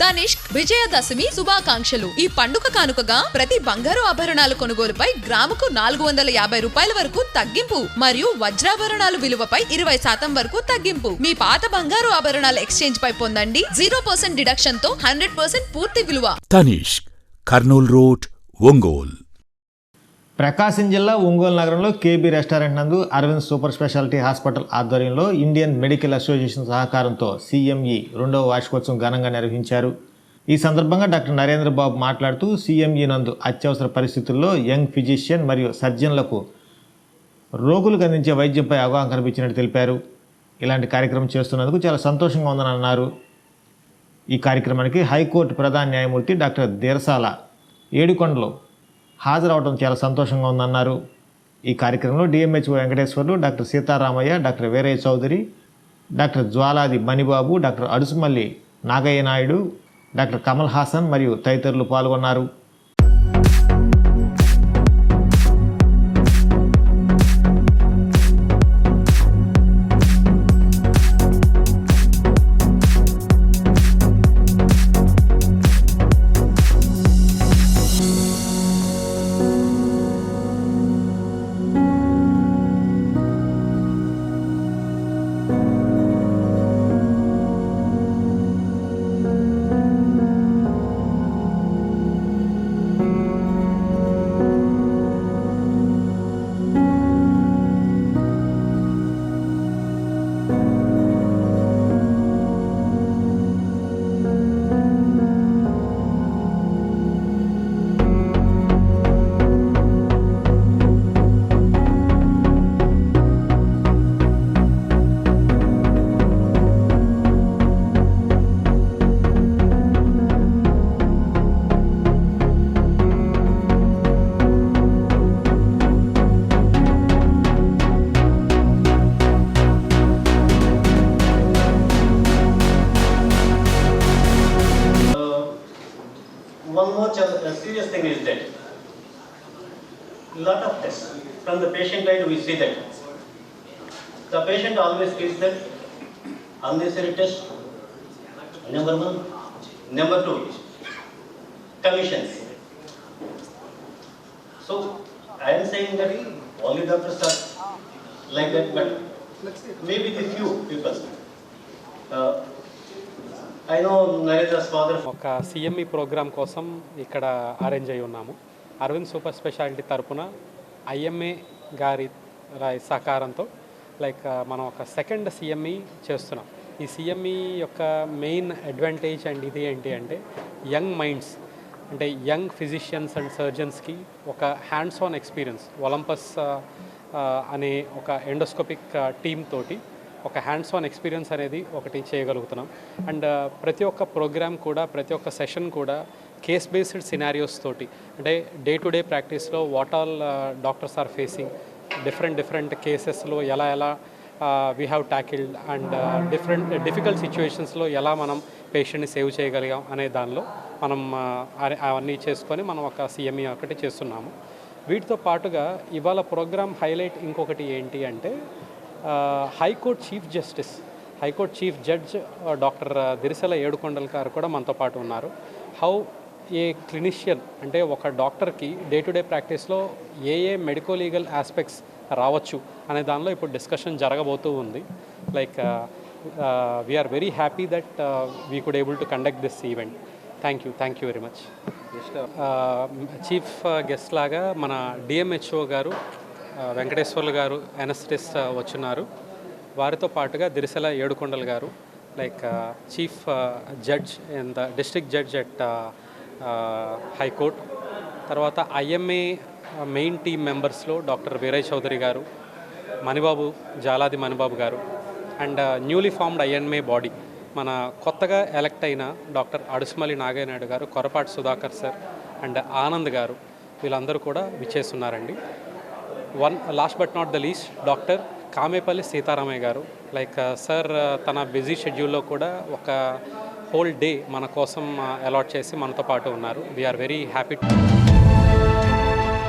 తనిష్క్ విజయదశమి శుభాకాంక్షలు. ఈ పండుగ కానుకగా ప్రతి బంగారు ఆభరణాల కొనుగోలుపై గ్రాముకు నాలుగు వందల యాభై రూపాయల వరకు తగ్గింపు మరియు వజ్రాభరణాలు విలువపై ఇరవై శాతం వరకు తగ్గింపు. మీ పాత బంగారు ఆభరణాల ఎక్స్చేంజ్ పై పొందండి. జీరో పర్సెంట్ డిడక్షన్తో హండ్రెడ్ పర్సెంట్ పూర్తి విలువ. తనిష్క్ కర్నూల్ రోడ్ ఒంగోల్. ప్రకాశం జిల్లా ఒంగోలు నగరంలో కేబీ రెస్టారెంట్ నందు అరవింద్ సూపర్ స్పెషాలిటీ హాస్పిటల్ ఆధ్వర్యంలో ఇండియన్ మెడికల్ అసోసియేషన్ సహకారంతో సీఎంఈ రెండవ వార్షికోత్సవం ఘనంగా నిర్వహించారు. ఈ సందర్భంగా డాక్టర్ నరేంద్ర బాబు మాట్లాడుతూ సీఎంఈ నందు అత్యవసర పరిస్థితుల్లో యంగ్ ఫిజిషియన్ మరియు సర్జన్లకు రోగులకు అందించే వైద్యంపై అవగాహన కల్పించినట్టు తెలిపారు. ఇలాంటి కార్యక్రమం చేస్తున్నందుకు చాలా సంతోషంగా ఉందని అన్నారు ఈ కార్యక్రమానికి హైకోర్టు ప్రధాన న్యాయమూర్తి డాక్టర్ దీరసాల ఏడుకొండలో హాజరవడం చాలా సంతోషంగా ఉందన్నారు. ఈ కార్యక్రమంలో DMHO Venkateswarlu doctor Sitaramayya doctor Veeraiah Chowdary doctor Jwaladi Manibabu doctor Adusumalli Nagaiah Naidu doctor Kamal Haasan మరియు తదితరులు పాల్గొన్నారు. One more uh, serious thing is that lot of tests from the patient side we see that. The patient always feels that unnecessary test number one number two commissions. So i am saying that only doctors are like that but maybe the few people uh, ఒక CME program కోసం ఇక్కడ arrange అయి ఉన్నాము. Aravind super speciality తరపున IMA గారి రా- సహకారంతో like మనం ఒక సెకండ్ సిఎంఈ చేస్తున్నాం. ఈ సిఎంఈ యొక్క మెయిన్ అడ్వాంటేజ్ అండ్ ఇది ఏంటి అంటే యంగ్ మైండ్స్ అంటే యంగ్ ఫిజిషియన్స్ అండ్ సర్జన్స్కి ఒక హ్యాండ్స్ ఆన్ ఎక్స్పీరియన్స్ ఒలంపస్ అనే ఒక ఎండోస్కోపిక్ టీమ్ తోటి ఒక హ్యాండ్స్ ఆన్ ఎక్స్పీరియన్స్ అనేది ఒకటి చేయగలుగుతున్నాం. అండ్ uh, ప్రతి ఒక్క ప్రోగ్రామ్ కూడా ప్రతి ఒక్క సెషన్ కూడా కేస్ బేస్డ్ సినారియోస్ తోటి అంటే day to day ప్రాక్టీస్లో what all doctors are facing different different కేసెస్లో ఎలా ఎలా we have tackled and different difficult సిచ్యువేషన్స్లో ఎలా మనం పేషెంట్ని సేవ్ చేయగలిగాం అనే దానిలో మనం uh, అవన్నీ చేసుకొని మనం ఒక సిఎంఈ ఒకటి చేస్తున్నాము. వీటితో పాటుగా ఇవాళ ప్రోగ్రామ్ హైలైట్ ఇంకొకటి ఏంటి అంటే high court chief justice high court chief judge doctor Dirisela Yedukondal గారు కూడా మనతో పాటు ఉన్నారు. హౌ ఏ క్లినిషియన్ అంటే ఒక డాక్టర్కి day to day ప్రాక్టీస్లో a a medico legal aspects రావచ్చు అనే దానిలో ఇప్పుడు డిస్కషన్ జరగబోతూ ఉంది. Like we are very happy that we could able to conduct this event thank you thank you very much chief guest లాగా మన డిఎంహెచ్ఓ గారు వెంకటేశ్వర్లు గారు ఎనస్టిస్ట్ వచ్చున్నారు. వారితో పాటుగా దిరిసెల ఏడుకొండలు గారు like chief judge in the district judge at high court తర్వాత IMA main team మెంబర్స్లో doctor Veeraiah Chowdary గారు మణిబాబు జాలాది మణిబాబు గారు and newly formed INA body మన కొత్తగా ఎలక్ట్ అయిన డాక్టర్ అడుసుమల్లి నాగయ్య నాయుడు గారు కొరపాటి సుధాకర్ సార్ అండ్ ఆనంద్ గారు వీళ్ళందరూ కూడా విచ్చేస్తున్నారండి one last but not the least doctor Kamepalli Sitaramayya గారు. లైక్ సార్ uh, uh, తన బిజీ షెడ్యూల్లో కూడా ఒక హోల్ డే మన కోసం uh, అలాట్ చేసి మనతో పాటు ఉన్నారు. We are very happy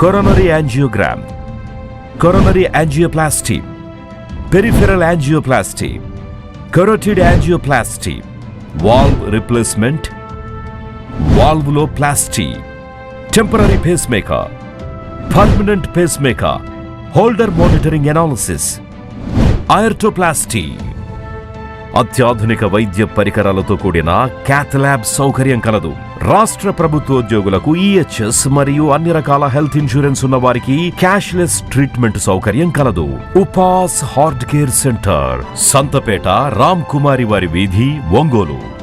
coronary angiogram coronary angioplasty peripheral angioplasty carotid angioplasty valve replacement వాల్వ్లో plasty temporary pacemaker permanent pacemaker Holter monitoring analysis aortoplasty అత్యాధునిక వైద్య పరికరాలతో కూడిన క్యాథ్లాబ్ సౌకర్యం కలదు రాష్ట్ర ప్రభుత్వోద్యోగులకు ఈహెచ్ఎస్ మరియు అన్ని రకాల హెల్త్ ఇన్సూరెన్స్ ఉన్న వారికి క్యాష్లెస్ ట్రీట్మెంట్ సౌకర్యం కలదు. Upas heart care centre Santhapeta Ram Kumari వారి వీధి ఒంగోలు.